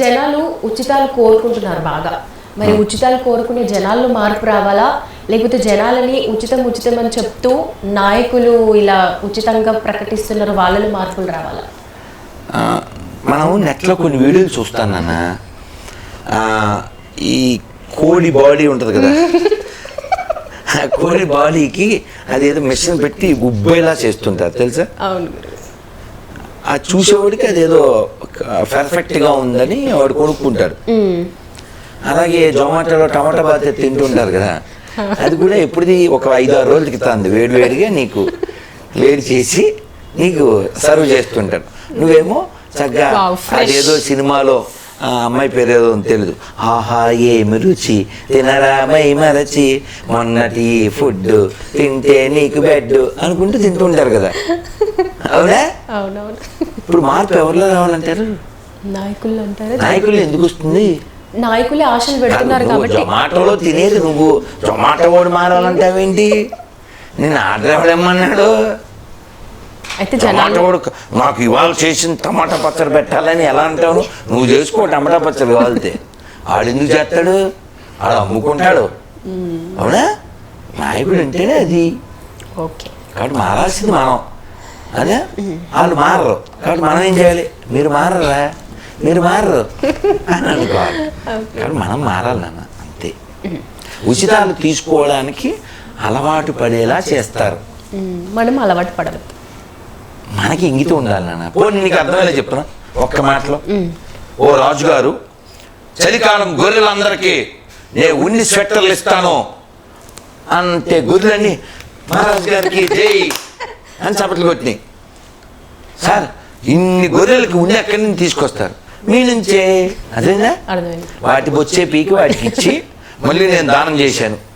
జనాలు ఉచితాలు కోరుకుంటున్నారు బాగా. మరి ఉచితాలు కోరుకునే జనాల్లో మార్పు రావాలా? లేకపోతే జనాలని ఉచితం ఉచితం అని చెప్తూ నాయకులు ఇలా ఉచితంగా ప్రకటిస్తున్నారు వాళ్ళలో మార్పులు రావాలా? మనం నెట్లో కొన్ని వీడియోలు చూస్తాను నాన్న. ఈ కోడి బాడీ ఉంటుంది కదా. కోడి బాడీకి అదేదో మిషన్ పెట్టి ఉబ్బేలా చేస్తుంటారు తెలుసా? అవును ఆ చూసేవాడికి అదేదో పర్ఫెక్ట్గా ఉందని వాడు కొనుక్కుంటాడు. అలాగే జొమాటోలో టమాటా బాత తింటుంటారు కదా. అది కూడా ఎప్పుడుది ఒక ఐదు ఆరు రోజులకి తాంది. వేడి వేడిగా నీకు వేడి చేసి నీకు సర్వ్ చేస్తుంటారు. నువ్వేమో చక్కగా. అదేదో సినిమాలో ఆ అమ్మాయి పేరు ఏదో తెలియదు ఆహా ఏమి రుచి? తినరామై మరచి? మొన్నటి ఫుడ్ తింటే నీకు బెడ్ అనుకుంటూ తింటుంటారు కదా. అవునా? ఇప్పుడు మార్పు ఎవరిలో రావాలంటారు? నాయకులు అంటారు? నాయకులు ఎందుకు వస్తుంది? నాయకులే ఆశలు పెడుతున్నారు నువ్వు కాబట్టి. జొమాటోలో తినేది నువ్వు. జొమాటో ఓడి మారాలంటావేంటి? నేను ఆర్డర్ ఎవడేమన్నాడు అయితే టమాటా నాకు ఇవాళ చేసిన టమాటా పచ్చడి పెట్టాలని ఎలా అంటావు? నువ్వు చేసుకో టమాటా పచ్చడి కావాలితే. ఆడెందుకు చేస్తాడు? ఆడు అమ్ముకుంటాడు. అవునా? నాయకుడు అంటేనే అది. ఓకే. కాబట్టి మారాల్సింది మనం. అదే వాళ్ళు మారరు. కాబట్టి మనం ఏం చేయాలి? మీరు మారరా? మీరు మారరు. అని అనుకోవాలి. కాబట్టి మనం మారాలి నాన్న. అంతే. ఉచితాలు తీసుకోవడానికి అలవాటు పడేలా చేస్తారు. మనం అలవాటు పడదు మనకి ఇంగితం ఉండాలి నాన్న. పోనీ నీకు అర్థమయ్యేలా చెప్తున్నా? ఒక్క మాటలో. ఓ రాజుగారు చలికాలం గొర్రెలందరికీ నేను ఉన్ని స్వెట్టర్లు ఇస్తాను. అంతే గొర్రెలన్నీ. మహారాజు గారికి జై. అని చప్పట్లు కొట్టినాయి. సార్ ఇన్ని గొర్రెలకి ఉన్ని ఎక్కడి నుంచి తీసుకొస్తారు? మీ నుంచే. అదేనా? అర్థమైంది. వాటి బొచ్చే పీకి వాటికి ఇచ్చి మళ్ళీ నేను దానం చేశాను.